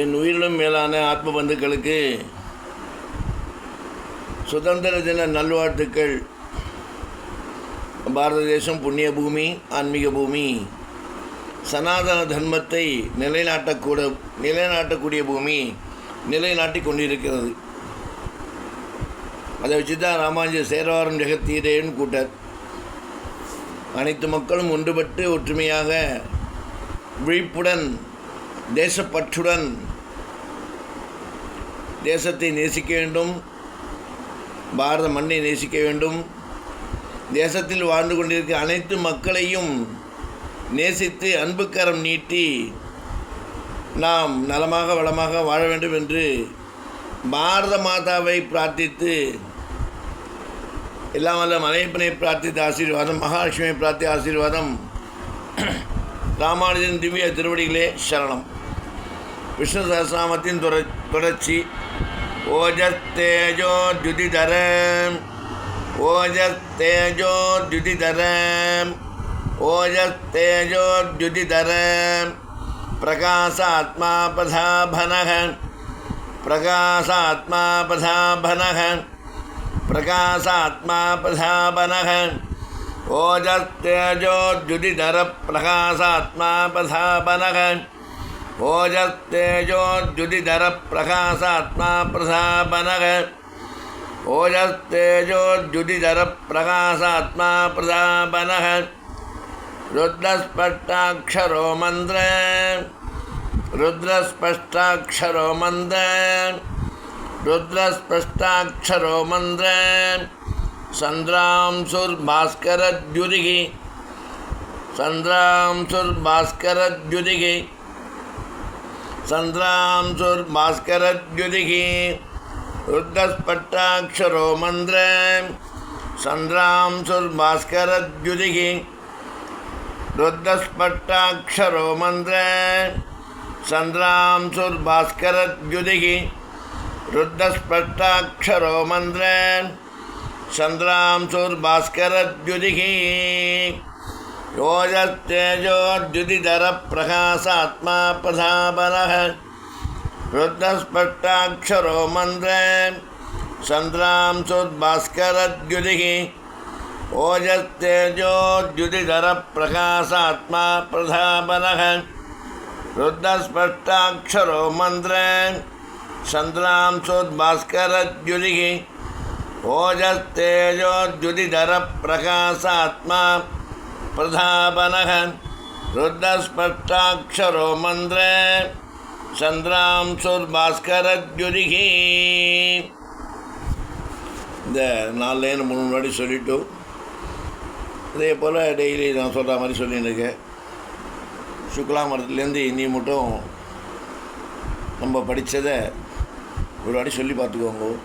என் உயிரிலும் மேலான ஆத்ம பந்துக்களுக்கு சுதந்திர தின நல்வாழ்த்துக்கள். பாரத தேசம் புண்ணிய பூமி ஆன்மீக பூமி சனாதன தர்மத்தை நிலைநாட்டக்கூட நிலைநாட்டக்கூடிய பூமி நிலைநாட்டி கொண்டிருக்கிறது. அதை வச்சு தான் ராமானுஜ சேரவாரம் ஜெகத்தீரேன்னு கூட்டார். அனைத்து மக்களும் ஒன்றுபட்டு ஒற்றுமையாக விழிப்புடன் தேசப்பற்றுடன் தேசத்தை நேசிக்க வேண்டும். பாரத மண்ணை நேசிக்க வேண்டும். தேசத்தில் வாழ்ந்து கொண்டிருக்க அனைத்து மக்களையும் நேசித்து அன்புக்கரம் நீட்டி நாம் நலமாக வளமாக வாழ வேண்டும் என்று பாரத மாதாவை பிரார்த்தித்து எல்லாம் வல்ல மலையப்பனை பிரார்த்தித்த ஆசீர்வாதம் மகாலட்சுமியை பிரார்த்தி ஆசீர்வாதம் ராமானுஜன் திவ்ய திருவடிகளே சரணம் விஷ்ணு சகசிரநாமத்தின் தொட தொடர்ச்சி ஓஜத்தேஜோ துதிதரம் ஓஜத்தேஜோ துதிதரம் ஓஜத்தேஜோ துதிதரம் பிரகாசாத்மா பதாபனக பிரகாசாத்மா பதாபனக பிரகாசாத்மா பதாபனக ओजस्तेजोद्युतिधरप्रकाशात्मापधापनः ओजस्तेजोद्युतिधर प्रकाशात्मापन रुद्रस्पष्टाक्षरो मंद्र रुद्रस्पष्टाक्षरो मंद्र रुद्रस्पष्टाक्षरो मंद्र सन्द्रांशुर्भास्करद्युदिः सन्द्रांशुर्भास्करद्युदिः सन्द्रांशुर्भास्करद्युदिः रुद्रस्पट्टाक्षरो मन्त्र सन्द्रांशुर्भास्करद्युदिः रुद्रस्पट्टाक्षरो मन्त्र सन्द्रांशुर्भास्करद्युदिः रुद्रस्पट्टाक्षरो मन्त्र चन्द्रांशुर्भास्करद्युतिः योजस्तेजोद्युतिधरप्रकाशात्मा प्रधापनः रुद्रस्पष्टाक्षरो मन्द्रे ओजस्तेजोद्युतिधर प्रकाशात्मा प्रधापनः रुद्रस्पष्टाक्षरो मंद्र चन्द्रांशोद्भास्करद्युतिः ओजस्तेजोद्युदिधरप्रकाशात्मा प्रधापनः रुद्रस्पष्टाक्षरो मन्त्र சந்திராம்சூர்பாஸ்கரத்யுதிகி இந்த நாலு லைன் மூணு முன்னாடி சொல்லிட்டு இதே போல் டெய்லி நான் சொல்கிற மாதிரி சொல்லின்னு இருக்கேன் சுக்லா மரத்துலேருந்து இன்னி மட்டும் நம்ம படித்ததை ஒரு வாட்டி சொல்லி பார்த்துக்கோங்க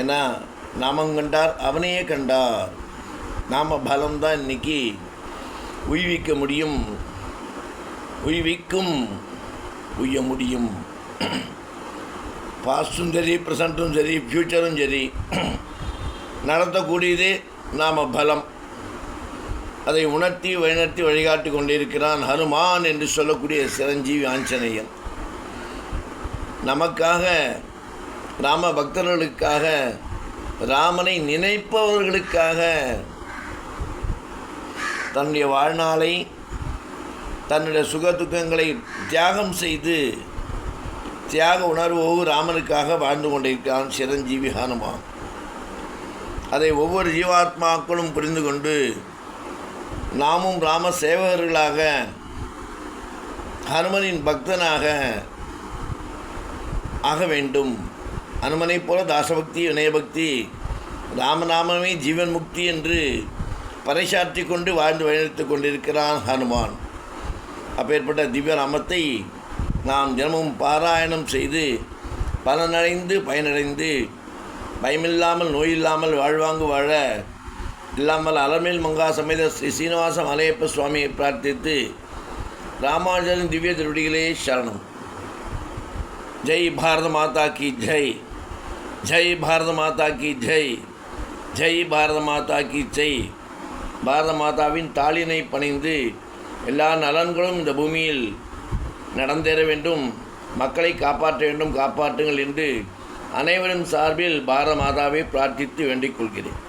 ஏன்னா நாமம் கண்டார் அவனையே கண்டார். நாம பலம்தான் இன்னைக்கு உய்விக்க முடியும். உய்விக்கும் உய்ய முடியும். பாஸ்டும் சரி ப்ரெசண்ட்டும் சரி ஃப்யூச்சரும் சரி நடத்தக்கூடியது நாம் பலம். அதை உணர்த்தி வழிநடத்தி வழிகாட்டி கொண்டிருக்கிறான் ஹனுமான் என்று சொல்லக்கூடிய சிரஞ்சீவி ஆஞ்சநேயன். நமக்காக ராம பக்தர்களுக்காக ராமனை நினைப்பவர்களுக்காக தன்னுடைய வாழ்நாளை தன்னுடைய சுக துக்கங்களை தியாகம் செய்து தியாக உணர்வோடு ராமனுக்காக வாழ்ந்து கொண்டிருக்கிறான் சிரஞ்சீவி ஹனுமான். அதை ஒவ்வொரு ஜீவாத்மாக்களும் புரிந்து கொண்டு நாமும் ராம சேவகர்களாக ஹனுமனின் பக்தனாக ஆக வேண்டும். அனுமனைப் போல தாசபக்தி வினயபக்தி ராமநாமமே ஜீவன் முக்தி என்று பறைசாற்றி கொண்டு வாழ்ந்து வழிநடத்து கொண்டிருக்கிறான் ஹனுமான். அப்பேற்பட்ட திவ்ய நாமத்தை நாம் தினமும் பாராயணம் செய்து பலனடைந்து பயனடைந்து பயமில்லாமல் நோயில்லாமல் வாழ்வாங்கு வாழ இல்லாமல் அலமேல் மங்கா சமேத ஸ்ரீ சீனிவாச மலையப்ப சுவாமியை பிரார்த்தித்து ராமானுஜரின் திவ்ய திருடிகளே சரணம். ஜெய் பாரத மாதா கி ஜெய். ஜெய் பாரத மாதா கி ஜெய். ஜெய் பாரத மாதா கி ஜெய். பாரத மாதாவின் தாளினை பணிந்து எல்லா நலன்களும் இந்த பூமியில் நடந்தேற வேண்டும். மக்களை காப்பாற்ற வேண்டும் காப்பாற்றுங்கள் என்று அனைவரின் சார்பில் பாரத மாதாவை பிரார்த்தித்து வேண்டிக் கொள்கிறேன்.